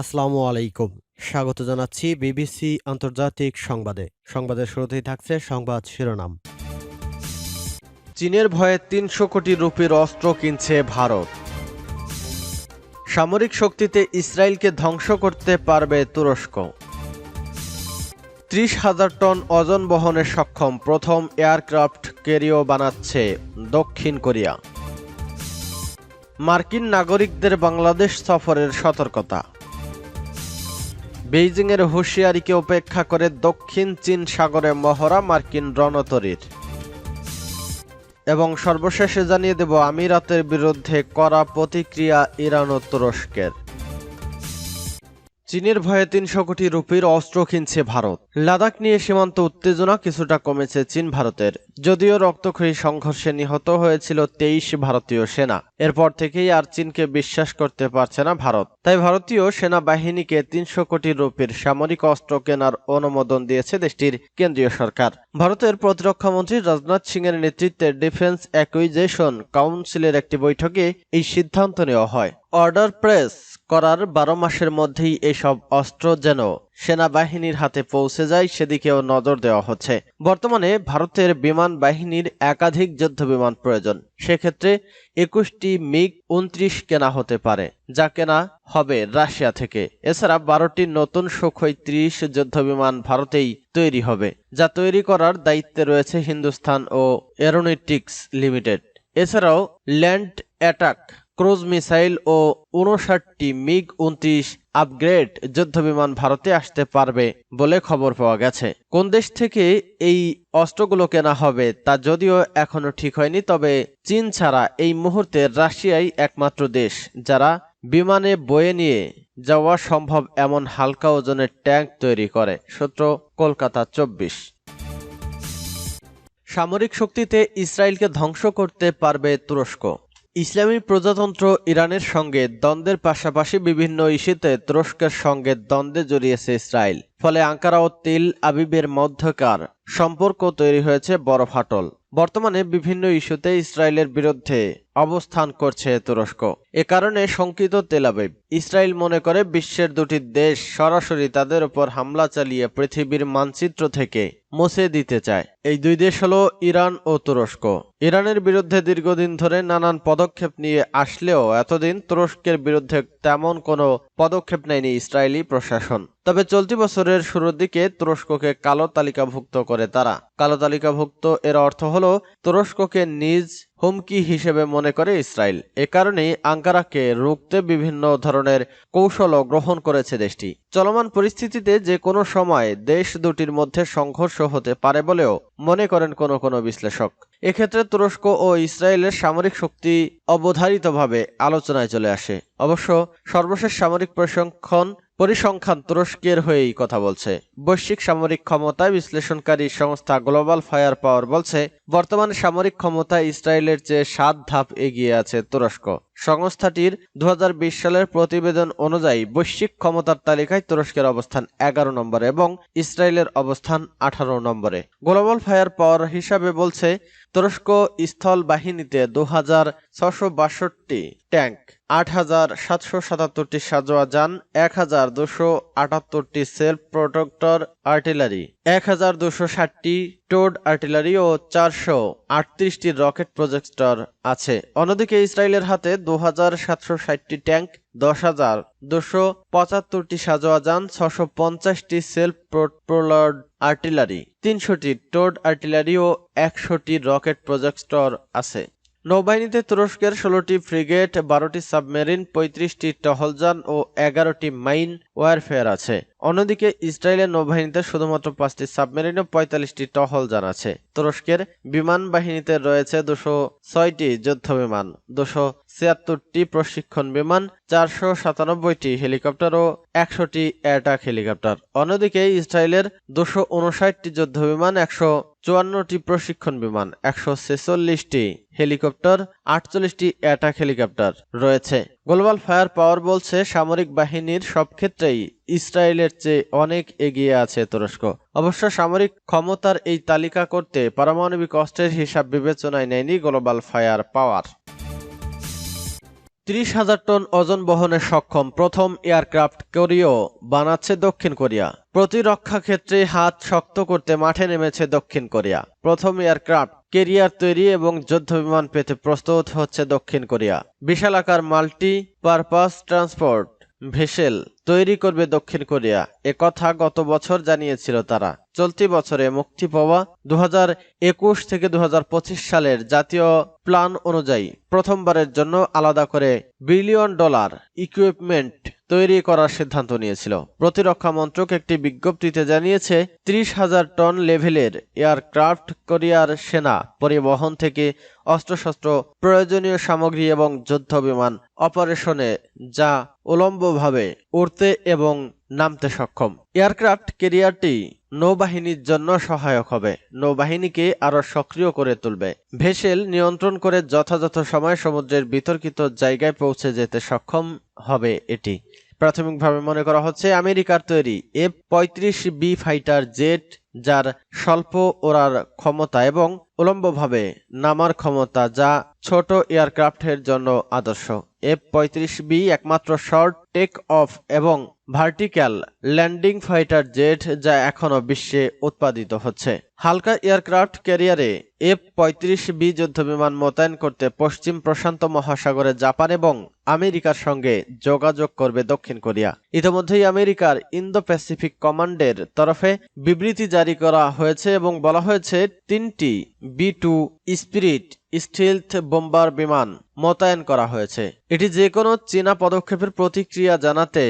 আসসালামু আলাইকুম। স্বাগত জানাচ্ছি বিবিসি আন্তর্জাতিক সংবাদে। সংবাদের শুরুতেই থাকছে সংবাদ শিরোনাম। চীনের ভয়ে তিনশো কোটি রুপির অস্ত্র কিনছে ভারত। সামরিক শক্তিতে ইসরায়েলকে ধ্বংস করতে পারবে তুরস্ক। ত্রিশ হাজার টন ওজন বহনে সক্ষম প্রথম এয়ারক্রাফট কেরিও বানাচ্ছে দক্ষিণ কোরিয়া। মার্কিন নাগরিকদের বাংলাদেশ সফরের সতর্কতা। বেইজিংয়ের হুঁশিয়ারিকে উপেক্ষা করে দক্ষিণ চীন সাগরে মহড়া মার্কিন রণতরীর। এবং সর্বশেষে জানিয়ে দেব, আমিরাতের বিরুদ্ধে করা প্রতিক্রিয়া ইরান ও তুরস্কের। চীনের ভয়ে তিনশো কোটি রুপির অস্ত্র কিনছে ভারত। লাদাখ নিয়ে সীমান্ত উত্তেজনা কিছুটা কমেছে চীন ভারতের। যদিও রক্তক্ষয়ী সংঘর্ষে নিহত হয়েছিল তেইশ ভারতীয় সেনা। এরপর থেকেই আর চীনকে বিশ্বাস করতে পারছে না ভারত। তাই ভারতীয় সেনাবাহিনীকে তিনশো কোটি রুপির সামরিক অস্ত্র কেনার অনুমোদন দিয়েছে দেশটির কেন্দ্রীয় সরকার। ভারতের প্রতিরক্ষা মন্ত্রী রাজনাথ সিং এর নেতৃত্বে ডিফেন্স অ্যাকুইজেশন কাউন্সিলের একটি বৈঠকে এই সিদ্ধান্ত নেওয়া হয়। অর্ডার প্রেস করার বারো মাসের মধ্যেই এসব অস্ত্র যেন সেনাবাহিনীর হাতে পৌঁছে যায়, সেদিকেও নজর দেওয়া হচ্ছে। বর্তমানে ভারতের বিমান বাহিনীর একাধিক যুদ্ধ বিমান প্রয়োজন। সেক্ষেত্রে একুশটি মিগ উনত্রিশ কেনা হতে পারে, যা কেনা হবে রাশিয়া থেকে। এছাড়া বারোটি নতুন সুখই ত্রিশ যুদ্ধ বিমান ভারতেই তৈরি হবে, যা তৈরি করার দায়িত্বে রয়েছে হিন্দুস্তান ও এরোনটিক্স লিমিটেড। এছাড়াও ল্যান্ড অ্যাটাক ক্রুজ মিসাইল ও উনষাটটি মিগ উনত্রিশ আপগ্রেড যুদ্ধবিমান ভারতে আসতে পারবে বলে খবর পাওয়া গেছে। কোন দেশ থেকে এই অস্ত্রগুলো কেনা হবে তা যদিও এখনও ঠিক হয়নি, তবে চীন ছাড়া এই মুহূর্তে রাশিয়াই একমাত্র দেশ, যারা বিমানে বয়ে নিয়ে যাওয়া সম্ভব এমন হালকা ওজনের ট্যাঙ্ক তৈরি করে, সূত্র কলকাতা চব্বিশ। সামরিক শক্তিতে ইসরায়েলকে ধ্বংস করতে পারবে তুরস্ক। ইসলামী প্রজাতন্ত্র ইরানের সঙ্গে দ্বন্দ্বের পাশাপাশি বিভিন্ন ইস্যুতে তুরস্কের সঙ্গে দ্বন্দ্বে জড়িয়েছে ইসরায়েল, ফলে আঙ্কারা ও তেল আবিবের মধ্যকার সম্পর্ক তৈরি হয়েছে বড় ফাটল। বর্তমানে বিভিন্ন ইস্যুতে ইসরায়েলের বিরুদ্ধে অবস্থান করছে তুরস্ক। এ কারণে শঙ্কিত তেল আবিব। ইসরায়েল মনে করে বিশ্বের দুটি দেশ সরাসরি তাদের উপর হামলা চালিয়ে পৃথিবীর মানচিত্র থেকে মুছে দিতে চায়। এই দুই দেশ হলো ইরান ও তুরস্ক। ইরানের বিরুদ্ধে দীর্ঘদিন ধরে নানান পদক্ষেপ নিয়ে আসলেও এতদিন তুরস্কের বিরুদ্ধে তেমন কোনো পদক্ষেপ নেয়নি ইসরায়েলি প্রশাসন। তবে চলতি বছরের শুরুর দিকে তুরস্ককে কালো তালিকাভুক্ত করে তারা। কালো তালিকাভুক্ত এর অর্থ হলো, তুরস্ককে নিজ হুমকি হিসেবে মনে করে ইসরায়েল। এ কারণেই আঙ্কারাকে রুখতে বিভিন্ন ধরনের কৌশলও গ্রহণ করেছে দেশটি। চলমান পরিস্থিতিতে যে কোনো সময় দেশ দুটির মধ্যে সংঘর্ষ হতে পারে বলেও মনে করেন কোনো কোনো বিশ্লেষক। এক্ষেত্রে তুরস্ক ও ইসরায়েলের সামরিক শক্তি অবধারিতভাবে আলোচনায় চলে আসে। অবশ্য সর্বশেষ সামরিক পরিসংখ্যান পরিসংখ্যান তুরস্কের হয়েই কথা বলছে। বৈশ্বিক সামরিক ক্ষমতা বিশ্লেষণকারী সংস্থা গ্লোবাল ফায়ার পাওয়ার বলছে, বর্তমানে সামরিক ক্ষমতা ইসরায়েলের চেয়ে সাত ধাপ এগিয়ে আছে তুরস্ক। সংস্থাটির দু হাজার বিশ সালের প্রতিবেদন অনুযায়ী বৈশ্বিক ক্ষমতার তালিকায় তুরস্কের অবস্থান এগারো নম্বরে এবং ইসরায়েলের অবস্থান আঠারো নম্বরে। গ্লোবাল ফায়ার পাওয়ার হিসাবে বলছে তুরস্ক স্থল বাহিনীতে দু হাজার ছশো বাষট্টি ট্যাঙ্ক আট হাজার সাতশো সাতাত্তরটি সাজোয়া যান এক হাজার দুশো আটাত্তরটি সেলফ প্রোটেক্টর আর্টিলারি এক হাজার দুশো ষাটটি টোড আর্টিলারি ও চারশো আটত্রিশটি রকেট প্রজেক্টর আছে। অন্যদিকে ইসরায়েলের হাতে দু হাজার সাতশো ষাটটি ট্যাঙ্ক দশ হাজার দুশো পঁচাত্তরটি সাজোয়া যান, ছশো পঞ্চাশটি সেলফ প্রোলার্ড আর্টিলারি, তিনশোটি টোড আর্টিলারি ও একশোটি রকেট প্রজেক্টর আছে। নৌবাহিনীতে তুরস্কের ষোলোটি ফ্রিগেট, বারোটি সাবমেরিন, পঁয়ত্রিশটি টহলযান ও এগারোটি মাইন ওয়ারফেয়ার আছে। অন্যদিকে ইসরায়েলের নৌবাহিনীতে শুধুমাত্র পাঁচটি সাবমেরিন ও পঁয়তাল্লিশটি টহলযান আছে। তুরস্কের বিমান বাহিনীতে রয়েছে দুশো ছয়টি যুদ্ধ বিমান দুশো ছিয়াত্তরটি প্রশিক্ষণ বিমান, চারশো সাতানব্বইটি হেলিকপ্টার ও একশোটি অ্যাটাক হেলিকপ্টার। অন্যদিকে ইসরায়েলের দুশো উনষাটটি যুদ্ধ বিমান একশো চুয়ান্নটি প্রশিক্ষণ বিমান, একশো ছেচল্লিশটি হেলিকপ্টার, আটচল্লিশটি অ্যাটাক হেলিকপ্টার রয়েছে। গ্লোবাল ফায়ার পাওয়ার বলছে সামরিক বাহিনীর সব ক্ষেত্রেই ইসরায়েলের চেয়ে অনেক এগিয়ে আছে তুরস্ক। অবশ্য সামরিক ক্ষমতার এই তালিকা করতে পারমাণবিক অস্ত্রের হিসাব বিবেচনায় নেয়নি গ্লোবাল ফায়ার পাওয়ার। ত্রিশ হাজার টন ওজন বহনে সক্ষম প্রথম এয়ারক্রাফট কোরিও বানাচ্ছে দক্ষিণ কোরিয়া। প্রতিরক্ষা ক্ষেত্রে হাত শক্ত করতে মাঠে নেমেছে দক্ষিণ কোরিয়া। প্রথম এয়ারক্রাফট কেরিয়ার তৈরি এবং যুদ্ধ বিমান পেতে প্রস্তুত হচ্ছে দক্ষিণ কোরিয়া। বিশালাকার মাল্টি পারপাস ট্রান্সপোর্ট ভেসেল তৈরি করবে দক্ষিণ কোরিয়া। কথা গত বছর জানিয়েছিল তারা। চলতি বছরে মুক্তি পাওয়া দু থেকে দুহাজার পঁচিশ সালের জাতীয় প্ল্যান অনুযায়ী প্রথমবারের জন্য আলাদা করে বিলিয়ন ডলার ইকুইপমেন্ট তৈরি করার সিদ্ধান্ত নিয়েছিল। প্রতিরক্ষা মন্ত্রক একটি বিজ্ঞপ্তিতে জানিয়েছে, ত্রিশ হাজার টন লেভেলের এয়ারক্রাফট কোরিয়ার সেনা পরিবহন থেকে অস্ত্রশস্ত্র, প্রয়োজনীয় সামগ্রী এবং যুদ্ধ বিমান অপারেশনে যা উলম্বভাবে উড়তে এবং নামতে সক্ষম। এয়ারক্রাফট কেরিয়ারটি নৌবাহিনীর জন্য সহায়ক হবে। নৌবাহিনীকে আরও সক্রিয় করে তুলবে। ভেসেল নিয়ন্ত্রণ করে যথাযথ সময় সমুদ্রের বিতর্কিত জায়গায় পৌঁছে যেতে সক্ষম হবে এটি। প্রাথমিকভাবে মনে করা হচ্ছে, আমেরিকার তৈরি এফ পঁয়ত্রিশ বি ফাইটার জেট, যার স্বল্প ওড়ার ক্ষমতা এবং উলম্বভাবে নামার ক্ষমতা যা ছোট এয়ারক্রাফটের জন্য আদর্শ। এফ পঁয়ত্রিশ বি একমাত্র শর্ট টেক অফ এবং ভার্টিক্যাল ল্যান্ডিং ফাইটার জেট যা এখনও বিশ্বে উৎপাদিত হচ্ছে। হালকা এয়ারক্রাফট ক্যারিয়ারে এফ পঁয়ত্রিশ বি যুদ্ধবিমান মোতায়েন করতে পশ্চিম প্রশান্ত মহাসাগরে জাপান এবং আমেরিকার সঙ্গে যোগাযোগ করবে দক্ষিণ কোরিয়া। ইতিমধ্যেই আমেরিকার ইন্দো প্যাসিফিক কমান্ডের তরফে বিবৃতি জারি করা হয়েছে এবং বলা হয়েছে, তিনটি B two spirit stealth bomber বিমান মোতায়েন করা হয়েছে। এটি যে কোনো চীনা পদক্ষেপের প্রতিক্রিয়া জানাতে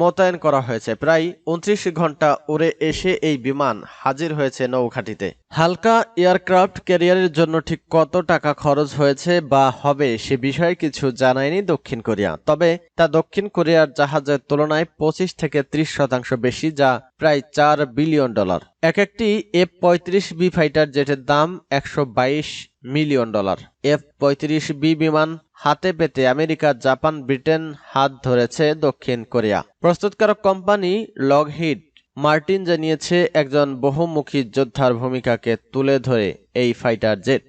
মোতায়েন করা হয়েছে। প্রায় উনত্রিশ ঘণ্টা উড়ে এসে এই বিমান হাজির হয়েছে নৌঘাটিতে। হালকা এয়ারক্রাফট ক্যারিয়ারের জন্য ঠিক কত টাকা খরচ হয়েছে বা হবে সে বিষয়ে কিছু জানায়নি দক্ষিণ কোরিয়া। তবে তা দক্ষিণ কোরিয়ার জাহাজের তুলনায় পঁচিশ থেকে ত্রিশ শতাংশ বেশি, যা প্রায় চার বিলিয়ন ডলার। এক একটি এফ পঁয়ত্রিশ বি ফাইটার জেটের দাম একশো বাইশ মিলিয়ন ডলার। এফ পঁয়ত্রিশ বি বিমান হাতে পেতে আমেরিকা, জাপান, ব্রিটেন হাত ধরেছে দক্ষিণ কোরিয়া। প্রস্তুতকারক কোম্পানি লগহিড মার্টিন জানিয়েছে, একজন বহুমুখী যোদ্ধার ভূমিকাকে তুলে ধরে এই ফাইটার জেট।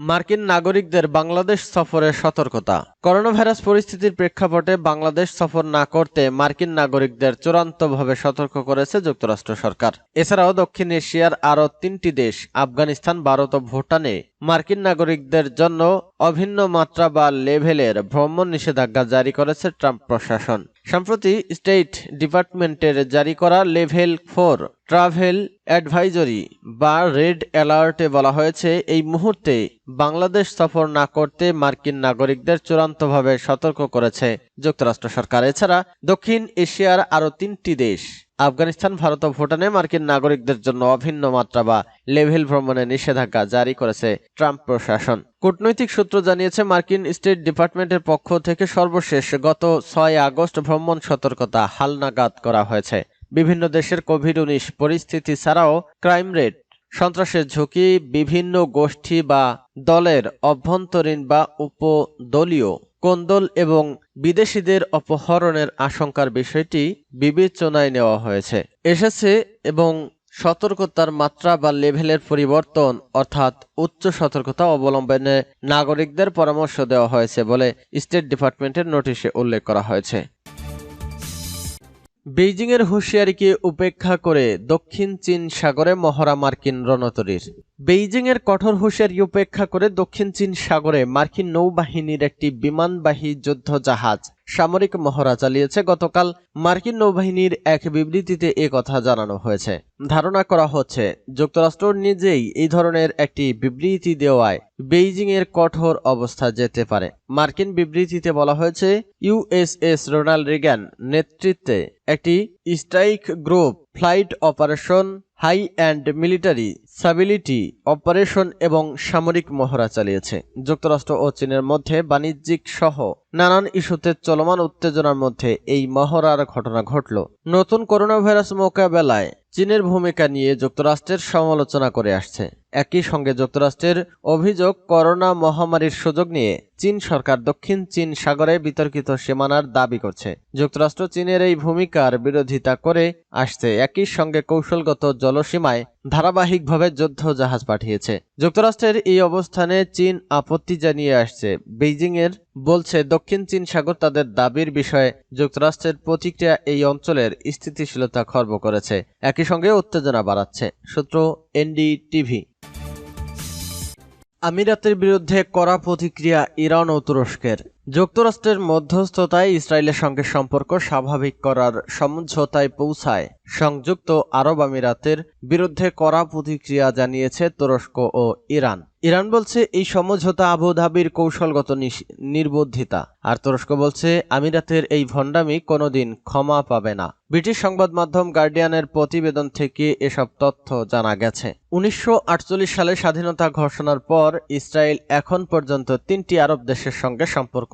মার্কিন নাগরিকদের বাংলাদেশ সফরে সতর্কতা। করোনা ভাইরাস পরিস্থিতির প্রেক্ষাপটে বাংলাদেশ সফর না করতে মার্কিন নাগরিকদের চূড়ান্তভাবে সতর্ক করেছে যুক্তরাষ্ট্র সরকার। এছাড়াও দক্ষিণ এশিয়ার আরও তিনটি দেশ, আফগানিস্তান, ভারত ও ভুটানে মার্কিন নাগরিকদের জন্য অভিন্ন মাত্রা বা লেভেলের ভ্রমণ নিষেধাজ্ঞা জারি করেছে ট্রাম্প প্রশাসন। সম্প্রতি স্টেট ডিপার্টমেন্টের জারি করা লেভেল ফোর ট্রাভেল অ্যাডভাইজরি বা রেড অ্যালার্টে বলা হয়েছে, এই মুহূর্তে বাংলাদেশ সফর না করতে মার্কিন নাগরিকদের চূড়ান্তভাবে সতর্ক করেছে যুক্তরাষ্ট্র সরকার। এছাড়া দক্ষিণ এশিয়ার আরও তিনটি দেশ, আফগানিস্তান, ভারত ও ভুটানে মার্কিন নাগরিকদের জন্য অভিন্ন মাত্রা বা লেভেল ভ্রমণে নিষেধাজ্ঞা জারি করেছে ট্রাম্প প্রশাসন। কূটনৈতিক সূত্র জানিয়েছে, মার্কিন স্টেট ডিপার্টমেন্টের পক্ষ থেকে সর্বশেষ গত ছয় আগস্ট ভ্রমণ সতর্কতা হালনাগাদ করা হয়েছে। বিভিন্ন দেশের কোভিড উনিশ পরিস্থিতি ছাড়াও ক্রাইম রেট সন্ত্রাসের ঝুঁকি বিভিন্ন গোষ্ঠী বা দলের অভ্যন্তরীণ বা উপদলীয় কোন্দল এবং বিদেশিদের অপহরণের আশঙ্কার বিষয়টি বিবেচনায় নেওয়া হয়েছে। এসেছে এবং সতর্কতার মাত্রা বা লেভেলের পরিবর্তন অর্থাৎ উচ্চ সতর্কতা অবলম্বনে নাগরিকদের পরামর্শ দেওয়া হয়েছে বলে স্টেট ডিপার্টমেন্টের নোটিশে উল্লেখ করা হয়েছে। বেইজিংয়ের হুঁশিয়ারিকে উপেক্ষা করে দক্ষিণ চীন সাগরে মহড়া মার্কিন রণতরীর। বেইজিংয়ের কঠোর হুঁশিয়ারি উপেক্ষা করে দক্ষিণ চীন সাগরে মার্কিন নৌবাহিনীর একটি বিমানবাহী যুদ্ধ জাহাজ সামরিক মহড়া চালিয়েছে। গতকাল মার্কিন নৌবাহিনীর এক বিবৃতিতে এ কথা জানানো হয়েছে। ধারণা করা হচ্ছে, যুক্তরাষ্ট্র নিজেই এই ধরনের একটি বিবৃতি দেওয়ায় বেইজিং এর কঠোর অবস্থা যেতে পারে। মার্কিন বিবৃতিতে বলা হয়েছে, ইউএসএস রোনাল্ড রিগান নেতৃত্বে একটি strike group, flight operation high and military stability operation এবং সামরিক মহড়া চালিয়েছে। যুক্তরাষ্ট্র ও চীনের মধ্যে বাণিজ্যিক সহ নানান ইস্যুতে চলমান উত্তেজনার মধ্যে এই মহড়ার ঘটনা ঘটল। নতুন করোনা ভাইরাস মোকাবেলায় চীনের ভূমিকা নিয়ে যুক্তরাষ্ট্রের সমালোচনা করে আসছে। একই সঙ্গে যুক্তরাষ্ট্রের অভিযোগ, করোনা মহামারীর সুযোগ নিয়ে চীন সরকার দক্ষিণ চীন সাগরে বিতর্কিত সীমানার দাবি করছে। যুক্তরাষ্ট্র চীনের এই ভূমিকার বিরোধিতা করে আসছে। একই সঙ্গে কৌশলগত জলসীমায় ধারাবাহিকভাবে যুদ্ধ জাহাজ পাঠিয়েছে। যুক্তরাষ্ট্রের এই অবস্থানে চীন আপত্তি জানিয়ে আসছে। বেইজিং এর বলছে, দক্ষিণ চীন সাগর তাদের দাবির বিষয়ে যুক্তরাষ্ট্রের প্রতিক্রিয়া এই অঞ্চলের স্থিতিশীলতা খর্ব করেছে। একই সঙ্গে উত্তেজনা বাড়াচ্ছে, সূত্র এনডিটিভি। আমিরাতের বিরুদ্ধে কড়া প্রতিক্রিয়া ইরান ও তুরস্কের। যুক্তরাষ্ট্রের মধ্যস্থতায় ইসরায়েলের সঙ্গে সম্পর্ক স্বাভাবিক করার সমঝোতায় পৌঁছায়। সংযুক্ত আরব আমিরাতের বিরুদ্ধে কড়া প্রতিক্রিয়া জানিয়েছে তুরস্ক ও ইরান। ইরান বলছে, এই সমঝোতা আবুধাবির কৌশলগত নির্বুদ্ধিতা। আর তুরস্ক বলছে, আমিরাতের এই ভণ্ডামি কোনোদিন ক্ষমা পাবে না। ব্রিটিশ সংবাদ মাধ্যম গার্ডিয়ানের প্রতিবেদন থেকে এসব তথ্য জানা গেছে। উনিশশো আটচল্লিশ সালে স্বাধীনতা ঘোষণার পর ইসরায়েল এখন পর্যন্ত তিনটি আরব দেশের সঙ্গে সম্পর্ক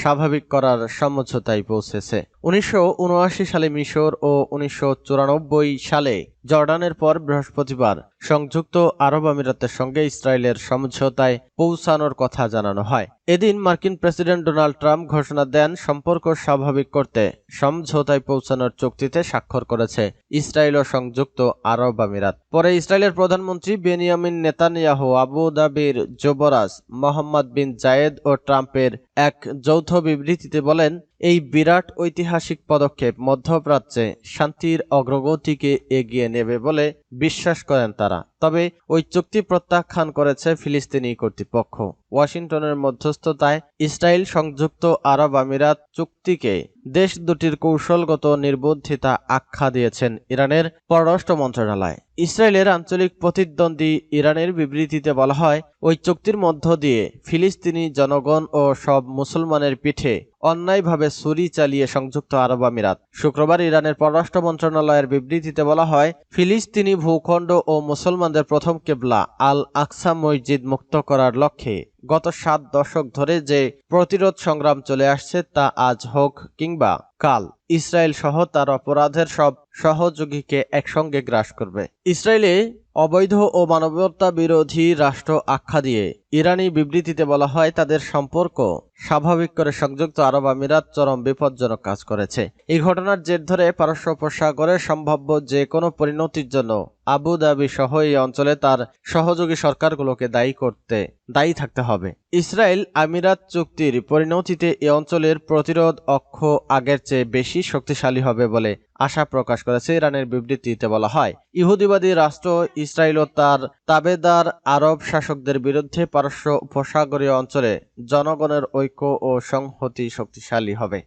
স্বাভাবিক করার সমঝোতায় পৌঁছেছে। উনিশশো উনআশি সালে মিশর ও উনিশশো চুরানব্বই সালে জর্ডানের পর বৃহস্পতিবার সংযুক্ত আরব আমিরাতের সঙ্গে ইসরায়েলের সমঝোতায় পৌঁছানোর কথা জানানো হয়। এদিন মার্কিন প্রেসিডেন্ট ডোনাল্ড ট্রাম্প ঘোষণা দেন, সম্পর্ক স্বাভাবিক করতে সমঝোতায় পৌঁছানোর চুক্তিতে স্বাক্ষর করেছে ইসরায়েল ও সংযুক্ত আরব আমিরাত। পরে ইসরায়েলের প্রধানমন্ত্রী বেনিয়ামিন নেতানিয়াহু আবুধাবির যুবরাজ মোহাম্মদ বিন জায়েদ ও ট্রাম্পের এক যৌথ বিবৃতিতে বলেন এই বিরাট ঐতিহাসিক পদক্ষেপ মধ্যপ্রাচ্যে শান্তির অগ্রগতিকে এগিয়ে নেবে বলে বিশ্বাস করেন তারা। তবে ওই চুক্তি প্রত্যাখ্যান করেছে ফিলিস্তিনি কর্তৃপক্ষ। ওয়াশিংটনের মধ্যস্থতায় ইসরায়েল সংযুক্ত আরব আমিরাত চুক্তিকে দেশ দুটির কৌশলগত নির্বুদ্ধিতা আখ্যা দিয়েছেন ইরানের পররাষ্ট্র মন্ত্রণালয়। ইসরায়েলের আঞ্চলিক প্রতিদ্বন্দ্বী ইরানের বিবৃতিতে বলা হয়, ওই চুক্তির মধ্য দিয়ে ফিলিস্তিনি জনগণ ও সব মুসলমানের পিঠে অন্যায়ভাবে ছুরি চালিয়ে সংযুক্ত আরব আমিরাত। শুক্রবার ইরানের পররাষ্ট্র মন্ত্রণালয়ের বিবৃতিতে বলা হয়, ফিলিস্তিনি ভূখণ্ড ও মুসলমানদের প্রথম কেবলা আল আকসা মসজিদ মুক্ত করার লক্ষ্যে গত সাত দশক ধরে যে প্রতিরোধ সংগ্রাম চলে আসছে তা আজ হোক কিংবা কাল, ইসরায়েল সহ তার অপরাধের সব সহযোগীকে একসঙ্গে গ্রাস করবে। ইসরায়েলে অবৈধ ও মানবতা বিরোধী রাষ্ট্র আখ্যা দিয়ে ইরানি বিবৃতিতে বলা হয়, তাদের সম্পর্ক স্বাভাবিক করে সংযুক্ত আরব আমিরাত চরম বিপজ্জনক কাজ করেছে। এই ঘটনার জের ধরে পারস্য উপসাগরে সম্ভাব্য যে কোনো পরিণতির জন্য আবু দাবি সহ এই অঞ্চলে তার সহযোগী সরকারগুলোকে দায়ী করতে, দায়ী থাকতে হবে। ইসরায়েল আমিরাত চুক্তির পরিণতিতে এ অঞ্চলের প্রতিরোধ অক্ষ আগের চেয়ে বেশি শক্তিশালী হবে বলে আশা প্রকাশ করেছে ইরানের বিবৃতিতে বলা হয়, ইহুদিবাদী রাষ্ট্র ইসরায়েল ও তার তাবেদার আরব শাসকদের বিরুদ্ধে পারস্য উপসাগরীয় অঞ্চলে জনগণের ঐক্য ও সংহতি শক্তিশালী হবে।